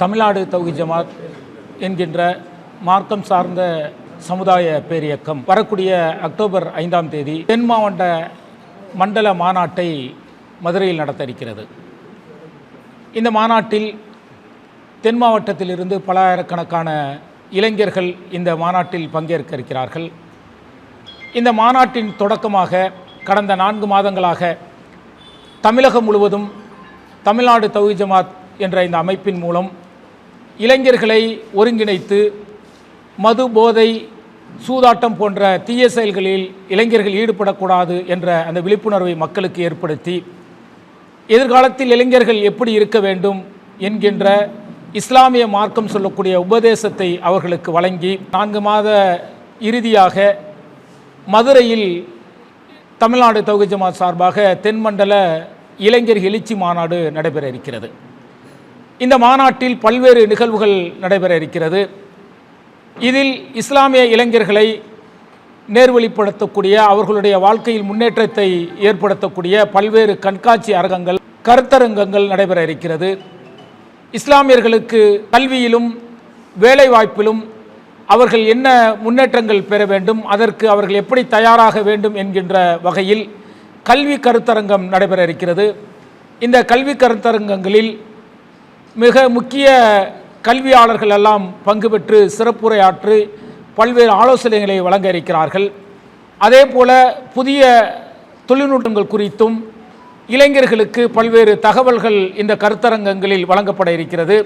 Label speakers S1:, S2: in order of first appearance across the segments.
S1: தமிழ்நாடு தௌஹி ஜமாத் என்கின்ற மார்க்கம் சார்ந்த சமுதாய பேரியக்கம். வரக்கூடிய அக்டோபர் ஐந்தாம் தேதி தென் மாவட்ட மண்டல மாநாட்டை மதுரையில் நடத்த இருக்கிறது இந்த மாநாட்டில் தென் மாவட்டத்திலிருந்து பலாயிரக்கணக்கான இளைஞர்கள் இந்த மாநாட்டில் பங்கேற்க இருக்கிறார்கள் இந்த மாநாட்டின் தொடக்கமாக கடந்த நான்கு மாதங்களாக தமிழகம் முழுவதும் தமிழ்நாடு தௌஹி ஜமாத் என்ற இந்த அமைப்பின் மூலம் இளைஞர்களை ஒருங்கிணைத்து மது போதை சூதாட்டம் போன்ற தீய செயல்களில் இளைஞர்கள் ஈடுபடக்கூடாது என்ற அந்த விழிப்புணர்வை மக்களுக்கு ஏற்படுத்தி எதிர்காலத்தில் இளைஞர்கள் எப்படி இருக்க வேண்டும் என்கின்ற இஸ்லாமிய மார்க்கம் சொல்லக்கூடிய உபதேசத்தை அவர்களுக்கு வழங்கி நான்கு மாத இறுதியாக மதுரையில் தமிழ்நாடு தௌஹி ஜமாத் சார்பாக தென்மண்டல இளைஞர் எழுச்சி மாநாடு நடைபெற இருக்கிறது. இந்த மாநாட்டில் பல்வேறு நிகழ்வுகள் நடைபெற இருக்கிறது. இதில் இஸ்லாமிய இளைஞர்களை நேர்வழிப்படுத்தக்கூடிய அவர்களுடைய வாழ்க்கையில் முன்னேற்றத்தை ஏற்படுத்தக்கூடிய பல்வேறு கண்காட்சி அரங்கங்கள் கருத்தரங்கங்கள் நடைபெற இருக்கிறது. இஸ்லாமியர்களுக்கு கல்வியிலும் வேலைவாய்ப்பிலும் அவர்கள் என்ன முன்னேற்றங்கள் பெற வேண்டும் அதற்கு அவர்கள் எப்படி தயாராக வேண்டும் என்கின்ற வகையில் கல்வி கருத்தரங்கம் நடைபெற இருக்கிறது. இந்த கல்வி கருத்தரங்கங்களில் மிக முக்கிய கல்வியாளர்கள் எல்லாம் பங்கு பெற்று சிறப்புரையாற்றி பல்வேறு ஆலோசனைகளை வழங்க இருக்கிறார்கள். அதே போல புதிய தொழில்நுட்பங்கள் குறித்தும் இளைஞர்களுக்கு பல்வேறு தகவல்கள் இந்த கருத்தரங்கங்களில் வழங்கப்பட இருக்கிறது.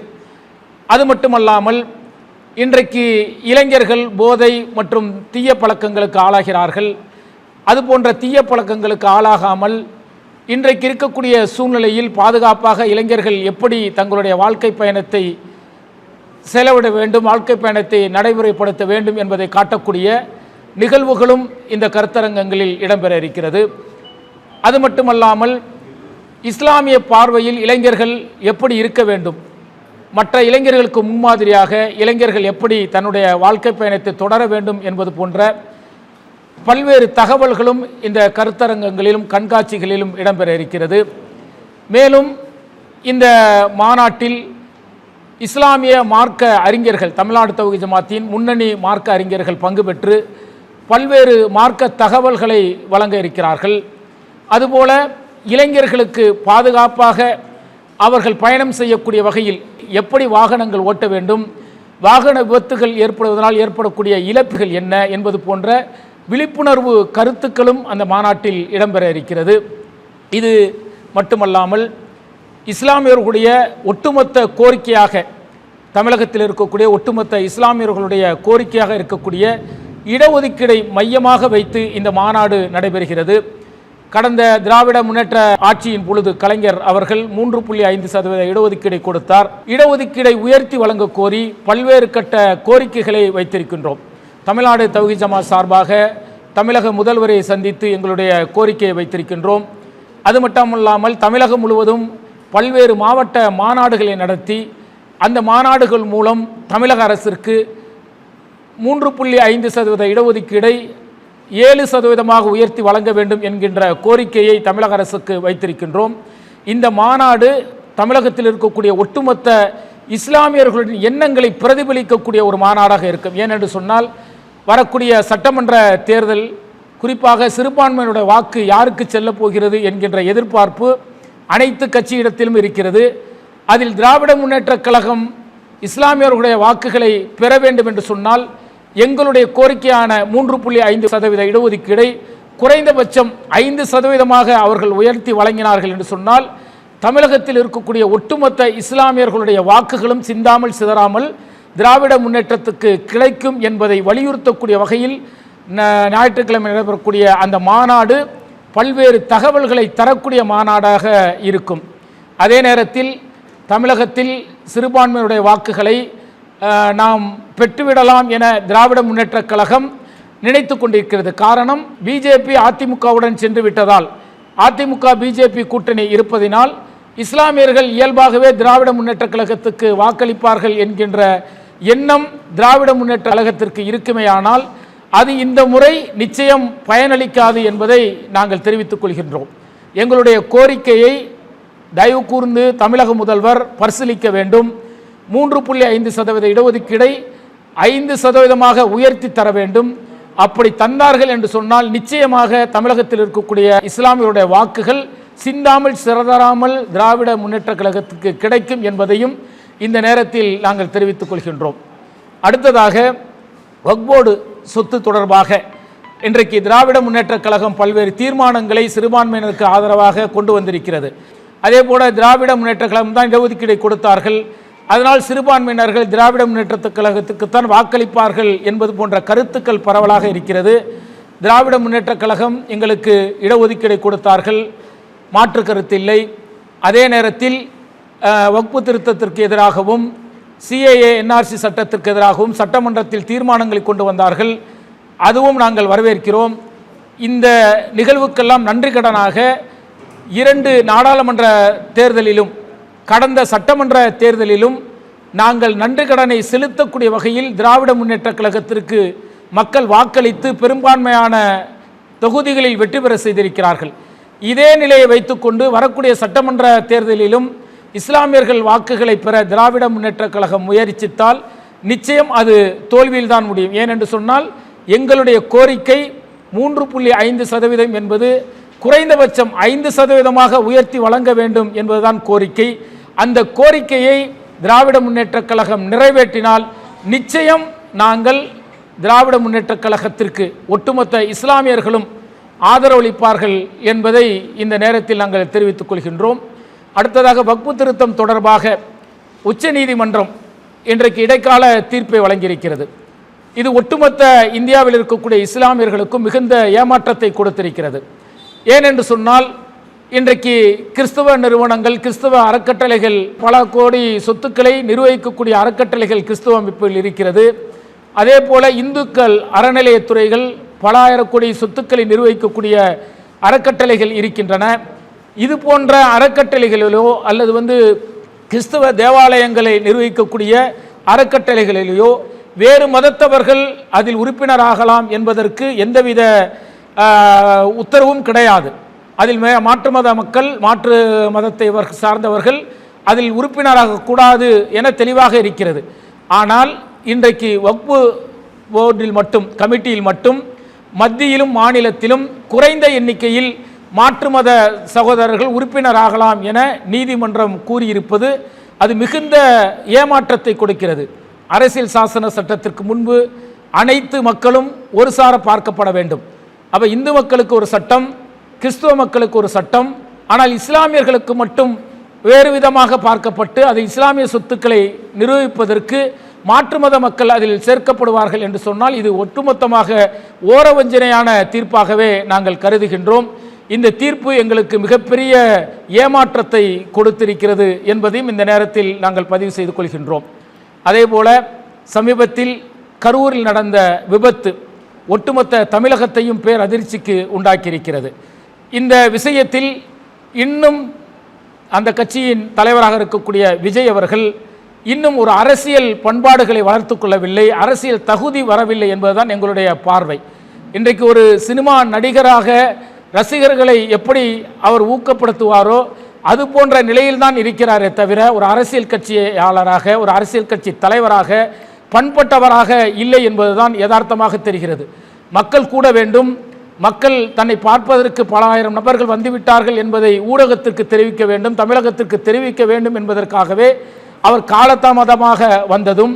S1: அது மட்டுமல்லாமல் இன்றைக்கு இளைஞர்கள் போதை மற்றும் தீய பழக்கங்களுக்கு ஆளாகிறார்கள். அது போன்ற தீய பழக்கங்களுக்கு ஆளாகாமல் இன்றைக்கு இருக்கக்கூடிய சூழ்நிலையில் பாதுகாப்பாக இளைஞர்கள் எப்படி தங்களுடைய வாழ்க்கை பயணத்தை செலவிட வேண்டும் வாழ்க்கை பயணத்தை நடைமுறைப்படுத்த வேண்டும் என்பதை காட்டக்கூடிய நிகழ்வுகளும் இந்த கருத்தரங்கங்களில் இடம்பெற இருக்கிறது. அது மட்டுமல்லாமல் இஸ்லாமிய பார்வையில் இளைஞர்கள் எப்படி இருக்க வேண்டும்? மற்ற இளைஞர்களுக்கு முன்மாதிரியாக இளைஞர்கள் எப்படி தன்னுடைய வாழ்க்கை பயணத்தை தொடர வேண்டும் என்பது போன்ற பல்வேறு தகவல்களும் இந்த கருத்தரங்கங்களிலும் கண்காட்சிகளிலும் இடம்பெற இருக்கிறது மேலும் இந்த மாநாட்டில் இஸ்லாமிய மார்க்க அறிஞர்கள் தமிழ்நாடு தொகுதி ஜமாத்தின் முன்னணி மார்க்க அறிஞர்கள் பங்கு பெற்று பல்வேறு மார்க்க தகவல்களை வழங்க இருக்கிறார்கள். அதுபோல இளைஞர்களுக்கு பாதுகாப்பாக அவர்கள் பயணம் செய்யக்கூடிய வகையில் எப்படி வாகனங்கள் ஓட்ட வேண்டும் வாகன விபத்துகள் ஏற்படுவதனால் ஏற்படக்கூடிய இழப்புகள் என்ன என்பது போன்ற விழிப்புணர்வு கருத்துக்களும் அந்த மாநாட்டில் இடம்பெற இருக்கிறது. இது மட்டுமல்லாமல் இஸ்லாமியர்களுடைய ஒட்டுமொத்த கோரிக்கையாக தமிழகத்தில் இருக்கக்கூடிய ஒட்டுமொத்த இஸ்லாமியர்களுடைய கோரிக்கையாக இருக்கக்கூடிய இடஒதுக்கீடை மையமாக வைத்து இந்த மாநாடு நடைபெறுகிறது. கடந்த திராவிட முன்னேற்ற ஆட்சியின் பொழுது கலைஞர் அவர்கள் மூன்று புள்ளி ஐந்து சதவீத இடஒதுக்கீடை கொடுத்தார். இடஒதுக்கீடை உயர்த்தி வழங்க கோரி பல்வேறு கட்ட கோரிக்கைகளை வைத்திருக்கின்றோம். தமிழ்நாடு தௌஹி ஜமாத் சார்பாக தமிழக முதல்வரை சந்தித்து எங்களுடைய கோரிக்கையை வைத்திருக்கின்றோம். அது மட்டுமல்லாமல் தமிழகம் முழுவதும் பல்வேறு மாவட்ட மாநாடுகளை நடத்தி அந்த மாநாடுகள் மூலம் தமிழக அரசிற்கு மூன்று புள்ளி ஐந்து சதவீத இடஒதுக்கீடை ஏழு சதவீதமாக உயர்த்தி வழங்க வேண்டும் என்கின்ற கோரிக்கையை தமிழக அரசுக்கு வைத்திருக்கின்றோம். இந்த மாநாடு தமிழகத்தில் இருக்கக்கூடிய ஒட்டுமொத்த இஸ்லாமியர்களின் எண்ணங்களை பிரதிபலிக்கக்கூடிய ஒரு மாநாடாக இருக்கும். ஏனென்று சொன்னால் வரக்கூடிய சட்டமன்ற தேர்தல் குறிப்பாக சிறுபான்மையினுடைய வாக்கு யாருக்கு செல்லப் போகிறது என்கின்ற எதிர்பார்ப்பு அனைத்து கட்சியிடத்திலும் இருக்கிறது. அதில் திராவிட முன்னேற்றக் கழகம் இஸ்லாமியர்களுடைய வாக்குகளை பெற வேண்டும் என்று சொன்னால் எங்களுடைய கோரிக்கையான மூன்று புள்ளி ஐந்து சதவீத இடஒதுக்கீடை குறைந்தபட்சம் ஐந்து சதவீதமாக அவர்கள் உயர்த்தி வழங்கினார்கள் என்று சொன்னால் தமிழகத்தில் இருக்கக்கூடிய ஒட்டுமொத்த இஸ்லாமியர்களுடைய வாக்குகளும் சிந்தாமல் சிதறாமல் திராவிட முன்னேற்றத்துக்கு கிடைக்கும் என்பதை வலியுறுத்தக்கூடிய வகையில் ந- ஞாயிற்றுக்கிழமை நடைபெறக்கூடிய அந்த மாநாடு பல்வேறு தகவல்களை தரக்கூடிய மாநாடாக இருக்கும். அதே நேரத்தில் தமிழகத்தில் சிறுபான்மையுடைய வாக்குகளை நாம் பெற்றுவிடலாம் என திராவிட முன்னேற்றக் கழகம் நினைத்து கொண்டிருக்கிறது. காரணம் பிஜேபி அதிமுகவுடன் சென்று விட்டதால் அதிமுக பிஜேபி கூட்டணி இருப்பதினால் இஸ்லாமியர்கள் இயல்பாகவே திராவிட முன்னேற்றக் கழகத்துக்கு வாக்களிப்பார்கள் என்கின்ற எண்ணம் திராவிட முன்னேற்ற கழகத்திற்கு இருக்குமேயானால் அது இந்த முறை நிச்சயம் பயனளிக்காது என்பதை நாங்கள் தெரிவித்துக் கொள்கின்றோம். எங்களுடைய கோரிக்கையை தயவு கூர்ந்து தமிழக முதல்வர் பரிசீலிக்க வேண்டும். மூன்று புள்ளி ஐந்து சதவீத இடஒதுக்கீடை ஐந்து சதவீதமாக உயர்த்தி தர வேண்டும். அப்படி தந்தார்கள் என்று சொன்னால் நிச்சயமாக தமிழகத்தில் இருக்கக்கூடிய இஸ்லாமியருடைய வாக்குகள் சிந்தாமல் சிறதராமல் திராவிட முன்னேற்ற கழகத்துக்கு கிடைக்கும் என்பதையும் இந்த நேரத்தில் நாங்கள் தெரிவித்துக் கொள்கின்றோம். அடுத்ததாக வக்போர்டு சொத்து தொடர்பாக இன்றைக்கு திராவிட முன்னேற்றக் கழகம் பல்வேறு தீர்மானங்களை சிறுபான்மையினருக்கு ஆதரவாக கொண்டு வந்திருக்கிறது. அதே போல திராவிட முன்னேற்றக் கழகம் தான் இடஒதுக்கீடை கொடுத்தார்கள். அதனால் சிறுபான்மையினர்கள் திராவிட முன்னேற்றக் கழகத்துக்குத்தான் வாக்களிப்பார்கள் என்பது போன்ற கருத்துக்கள் பரவலாக இருக்கிறது. திராவிட முன்னேற்றக் கழகம் எங்களுக்கு இடஒதுக்கீடை கொடுத்தார்கள். மாற்று கருத்தில்லை அதே நேரத்தில் வகுப்பு திருத்தத்திற்கு எதிராகவும் சிஏஏ என்ஆர்சி சட்டத்திற்கு எதிராகவும் சட்டமன்றத்தில் தீர்மானங்களை கொண்டு வந்தார்கள். அதுவும் நாங்கள் வரவேற்கிறோம். இந்த நிகழ்வுக்கெல்லாம் நன்றி கடனாக இரண்டு நாடாளுமன்ற தேர்தலிலும் கடந்த சட்டமன்ற தேர்தலிலும் நாங்கள் நன்றி கடனை செலுத்தக்கூடிய வகையில் திராவிட முன்னேற்றக் கழகத்திற்கு மக்கள் வாக்களித்து பெரும்பான்மையான தொகுதிகளில் வெற்றி பெற செய்திருக்கிறார்கள். இதே நிலையை வைத்துக்கொண்டு வரக்கூடிய சட்டமன்ற தேர்தலிலும் இஸ்லாமியர்கள் வாக்குகளை பெற திராவிட முன்னேற்ற கழகம் முயற்சித்தால் நிச்சயம் அது தோல்வியில்தான் முடியும். ஏனென்று சொன்னால் எங்களுடைய கோரிக்கை மூன்று புள்ளி ஐந்து சதவீதம் என்பது குறைந்தபட்சம் ஐந்து சதவீதமாக உயர்த்தி வழங்க வேண்டும் என்பதுதான் கோரிக்கை. அந்த கோரிக்கையை திராவிட முன்னேற்றக் கழகம் நிறைவேற்றினால் நிச்சயம் நாங்கள் திராவிட முன்னேற்றக் கழகத்திற்கு ஒட்டுமொத்த இஸ்லாமியர்களும் ஆதரவளிப்பார்கள் என்பதை இந்த நேரத்தில் நாங்கள் தெரிவித்துக் கொள்கின்றோம். அடுத்ததாக வக்பு திருத்தம் தொடர்பாக உச்சநீதிமன்றம் இன்றைக்கு இடைக்கால தீர்ப்பை வழங்கியிருக்கிறது. இது ஒட்டுமொத்த இந்தியாவில் இருக்கக்கூடிய இஸ்லாமியர்களுக்கும் மிகுந்த ஏமாற்றத்தை கொடுத்திருக்கிறது. ஏனென்று சொன்னால் இன்றைக்கு கிறிஸ்தவ நிறுவனங்கள் கிறிஸ்தவ அறக்கட்டளைகள் பல கோடி சொத்துக்களை நிர்வகிக்கக்கூடிய அறக்கட்டளைகள் கிறிஸ்தவ அமைப்பில் இருக்கிறது. அதே போல இந்துக்கள் அறநிலையத்துறைகள் பல ஆயிரம் கோடி சொத்துக்களை நிர்வகிக்கக்கூடிய அறக்கட்டளைகள் இருக்கின்றன. இது போன்ற அறக்கட்டளைகளிலோ அல்லது வந்து கிறிஸ்தவ தேவாலயங்களை நிர்வகிக்கக்கூடிய அறக்கட்டளைகளிலேயோ வேறு மதத்தவர்கள் அதில் உறுப்பினராகலாம் என்பதற்கு எந்தவித உத்தரவும் கிடையாது. அதில் மே மாற்று மத மக்கள் மாற்று மதத்தை சார்ந்தவர்கள் அதில் உறுப்பினராக கூடாது என தெளிவாக இருக்கிறது. ஆனால் இன்றைக்கு வக்பு போர்டில் மட்டும் கமிட்டியில் மட்டும் மத்தியிலும் மாநிலத்திலும் குறைந்த எண்ணிக்கையில் மாற்று மத சகோதரர்கள் உறுப்பினராகலாம் என நீதிமன்றம் கூறியிருப்பது அது மிகுந்த ஏமாற்றத்தை கொடுக்கிறது. அரசியல் சாசன சட்டத்திற்கு முன்பு அனைத்து மக்களும் ஒரு சார பார்க்கப்பட வேண்டும். அப்போ இந்து மக்களுக்கு ஒரு சட்டம் கிறிஸ்துவ மக்களுக்கு ஒரு சட்டம் ஆனால் இஸ்லாமியர்களுக்கு மட்டும் வேறு விதமாக பார்க்கப்பட்டு அது இஸ்லாமிய சொத்துக்களை நிரூபிப்பதற்கு மாற்று மத மக்கள் அதில் சேர்க்கப்படுவார்கள் என்று சொன்னால் இது ஒட்டுமொத்தமாக ஓரவஞ்சனையான தீர்ப்பாகவே நாங்கள் கருதுகின்றோம். இந்த தீர்ப்பு எங்களுக்கு மிகப்பெரிய ஏமாற்றத்தை கொடுத்திருக்கிறது என்பதையும் இந்த நேரத்தில் நாங்கள் பதிவு செய்து கொள்கின்றோம். அதேபோல சமீபத்தில் கரூரில் நடந்த விபத்து ஒட்டுமொத்த தமிழகத்தையும் பேர் அதிர்ச்சிக்கு உண்டாக்கியிருக்கிறது. இந்த விஷயத்தில் இன்னும் அந்த கட்சியின் தலைவராக இருக்கக்கூடிய விஜய் அவர்கள் இன்னும் ஒரு அரசியல் பண்பாடுகளை வளர்த்து கொள்ளவில்லை அரசியல் தகுதி வரவில்லை என்பதுதான் எங்களுடைய பார்வை. இன்றைக்கு ஒரு சினிமா நடிகராக ரசிகர்களை எப்படி அவர் ஊக்கப்படுத்துவாரோ அது போன்ற நிலையில்தான் இருக்கிறாரே தவிர ஒரு அரசியல் கட்சியாளராக ஒரு அரசியல் கட்சி தலைவராக பண்பட்டவராக இல்லை என்பதுதான் யதார்த்தமாக தெரிகிறது. மக்கள் கூட வேண்டும் மக்கள் தன்னை பார்ப்பதற்கு பல ஆயிரம் நபர்கள் வந்துவிட்டார்கள் என்பதை ஊடகத்திற்கு தெரிவிக்க வேண்டும் தமிழகத்திற்கு தெரிவிக்க வேண்டும் என்பதற்காகவே அவர் காலதாமதமாக வந்ததும்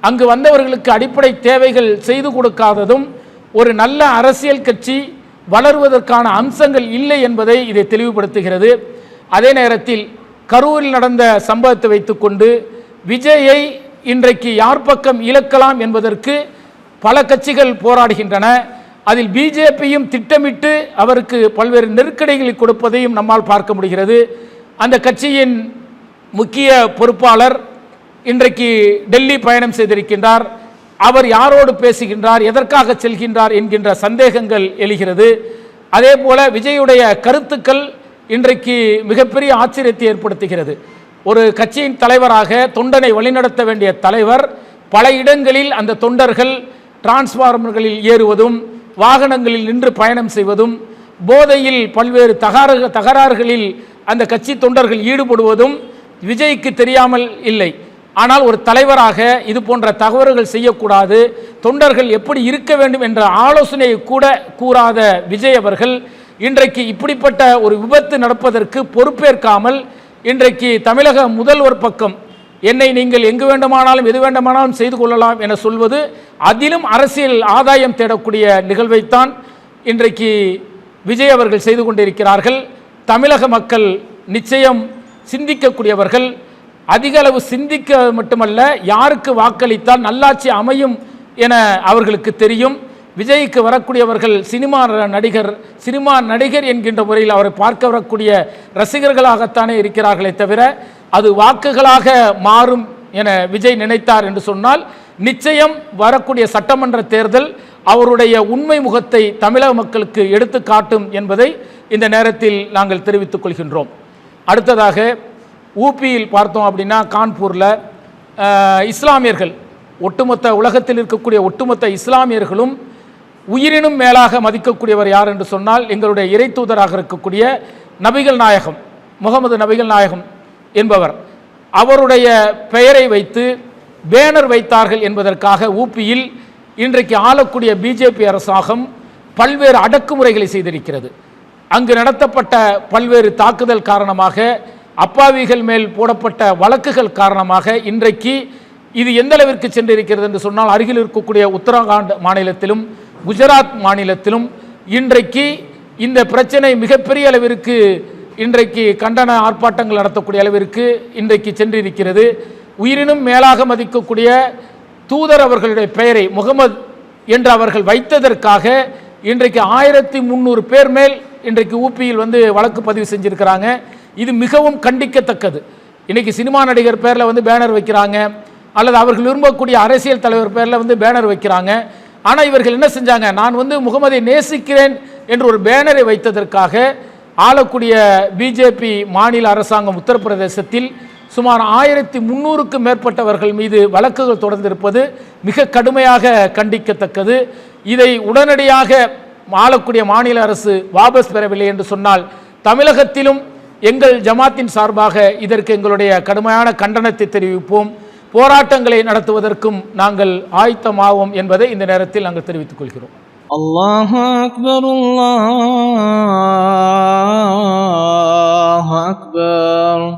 S1: அங்கு வந்தவர்களுக்கு அடிப்படை தேவைகள் செய்து கொடுக்காததும் ஒரு நல்ல அரசியல் கட்சி வளருவதற்கான அம்சங்கள் இல்லை என்பதை இதை தெளிவுபடுத்துகிறது. அதே நேரத்தில் கரூரில் நடந்த சம்பவத்தை வைத்துக்கொண்டு விஜயை இன்றைக்கு யார் பக்கம் இழக்கலாம் என்பதற்கு பல கட்சிகள் போராடுகின்றன. அதில் பிஜேபியும் திட்டமிட்டு அவருக்கு பல்வேறு நெருக்கடிகளை கொடுப்பதையும் நம்மால் பார்க்க முடிகிறது. அந்த கட்சியின் முக்கிய பொறுப்பாளர் இன்றைக்கு டெல்லி பயணம் செய்திருக்கின்றார். அவர் யாரோடு பேசுகின்றார் எதற்காக செல்கின்றார் என்கின்ற சந்தேகங்கள் எழுகிறது. அதே போல விஜயுடைய கருத்துக்கள் இன்றைக்கு மிகப்பெரிய ஆச்சரியத்தை ஏற்படுத்துகிறது. ஒரு கட்சியின் தலைவராக தொண்டனை வழிநடத்த வேண்டிய தலைவர் பல இடங்களில் அந்த தொண்டர்கள் டிரான்ஸ்ஃபார்மர்களில் ஏறுவதும் வாகனங்களில் நின்று பயணம் செய்வதும் போதையில் பல்வேறு தகார தகராறுகளில் அந்த கட்சி தொண்டர்கள் ஈடுபடுவதும் விஜய்க்கு தெரியாமல் இல்லை. ஆனால் ஒரு தலைவராக இது போன்ற தகவல்கள் செய்யக்கூடாது. தொண்டர்கள் எப்படி இருக்க வேண்டும் என்ற ஆலோசனையை கூட கூறாத விஜய் அவர்கள் இன்றைக்கு இப்படிப்பட்ட ஒரு விபத்து நடப்பதற்கு பொறுப்பேற்காமல் இன்றைக்கு தமிழக முதல்வர் பக்கம் என்னை நீங்கள் எங்கு வேண்டுமானாலும் எது வேண்டுமானாலும் செய்து கொள்ளலாம் என சொல்வது அதிலும் அரசியல் ஆதாயம் தேடக்கூடிய நிகழ்வைத்தான் இன்றைக்கு விஜய் அவர்கள் செய்து கொண்டிருக்கிறார்கள். தமிழக மக்கள் நிச்சயம் சிந்திக்கக்கூடியவர்கள். அதிக அளவு சிந்திக்க மட்டுமல்ல யாருக்கு வாக்களித்தால் நல்லாட்சி அமையும் என அவர்களுக்கு தெரியும். விஜய்க்கு வரக்கூடியவர்கள் சினிமா நடிகர் சினிமா நடிகர் என்கின்ற முறையில் அவரை பார்க்க வரக்கூடிய ரசிகர்களாகத்தானே இருக்கிறார்களே தவிர அது வாக்குகளாக மாறும் என விஜய் நினைத்தார் என்று சொன்னால் நிச்சயம் வரக்கூடிய சட்டமன்ற தேர்தல் அவருடைய உண்மை முகத்தை தமிழக மக்களுக்கு எடுத்து காட்டும் என்பதை இந்த நேரத்தில் நாங்கள் தெரிவித்துக் கொள்கின்றோம். அடுத்ததாக ஊபியில் பார்த்தோம் அப்படின்னா கான்பூரில் இஸ்லாமியர்கள் ஒட்டுமொத்த உலகத்தில் இருக்கக்கூடிய ஒட்டுமொத்த இஸ்லாமியர்களும் உயிரினும் மேலாக மதிக்கக்கூடியவர் யார் என்று சொன்னால் எங்களுடைய இறை தூதராக இருக்கக்கூடிய நபிகள் நாயகம் முகமது நபிகள் நாயகம் என்பவர். அவருடைய பெயரை வைத்து பேனர் வைத்தார்கள் என்பதற்காக ஊப்பியில் இன்றைக்கு ஆளக்கூடிய பிஜேபி அரசாங்கம் பல்வேறு அடக்குமுறைகளை செய்திருக்கிறது. அங்கு நடத்தப்பட்ட பல்வேறு தாக்குதல் காரணமாக அப்பாவிகள் மேல் போடப்பட்ட வழக்குகள் காரணமாக இன்றைக்கு இது எந்த அளவிற்கு சென்றிருக்கிறது என்று சொன்னால் அருகில் இருக்கக்கூடிய உத்தரகாண்ட் மாநிலத்திலும் குஜராத் மாநிலத்திலும் இன்றைக்கு இந்த பிரச்சனை மிகப்பெரிய அளவிற்கு இன்றைக்கு கண்டன ஆர்ப்பாட்டங்கள் நடத்தக்கூடிய அளவிற்கு இன்றைக்கு சென்றிருக்கிறது. உயிரினும் மேலாக மதிக்கக்கூடிய தூதர் அவர்களுடைய பெயரை முகமது என்று அவர்கள் வைத்ததற்காக இன்றைக்கு ஆயிரத்தி முந்நூறு பேர் மேல் இன்றைக்கு ஊபியில் வந்து வழக்கு பதிவு செஞ்சிருக்கிறாங்க. இது மிகவும் கண்டிக்கத்தக்கது. இன்னைக்கு சினிமா நடிகர் பேரில் வந்து பேனர் வைக்கிறாங்க. அல்லது அவர்கள் விரும்பக்கூடிய அரசியல் தலைவர் பேரில் வந்து பேனர் வைக்கிறாங்க. ஆனால் இவர்கள் என்ன செஞ்சாங்க? நான் வந்து முகமதை நேசிக்கிறேன் என்று ஒரு பேனரை வைத்ததற்காக ஆளக்கூடிய பிஜேபி மாநில அரசாங்கம் உத்தரப்பிரதேசத்தில் சுமார் ஆயிரத்தி முந்நூறுக்கும் மேற்பட்டவர்கள் மீது வழக்குகள் தொடர்ந்திருப்பது மிக கடுமையாக கண்டிக்கத்தக்கது. இதை உடனடியாக ஆளக்கூடிய மாநில அரசு வாபஸ் பெறவில்லை என்று சொன்னால் தமிழகத்திலும் எங்கள் ஜமாத்தின் சார்பாக இதற்கு எங்களுடைய கடுமையான கண்டனத்தை தெரிவிப்போம். போராட்டங்களை நடத்துவதற்கும் நாங்கள் ஆயத்தமாவோம் என்பதை இந்த நேரத்தில் நாங்கள் தெரிவித்துக் கொள்கிறோம்.
S2: அல்லாஹ் அக்பர் அல்லாஹ் அக்பர்.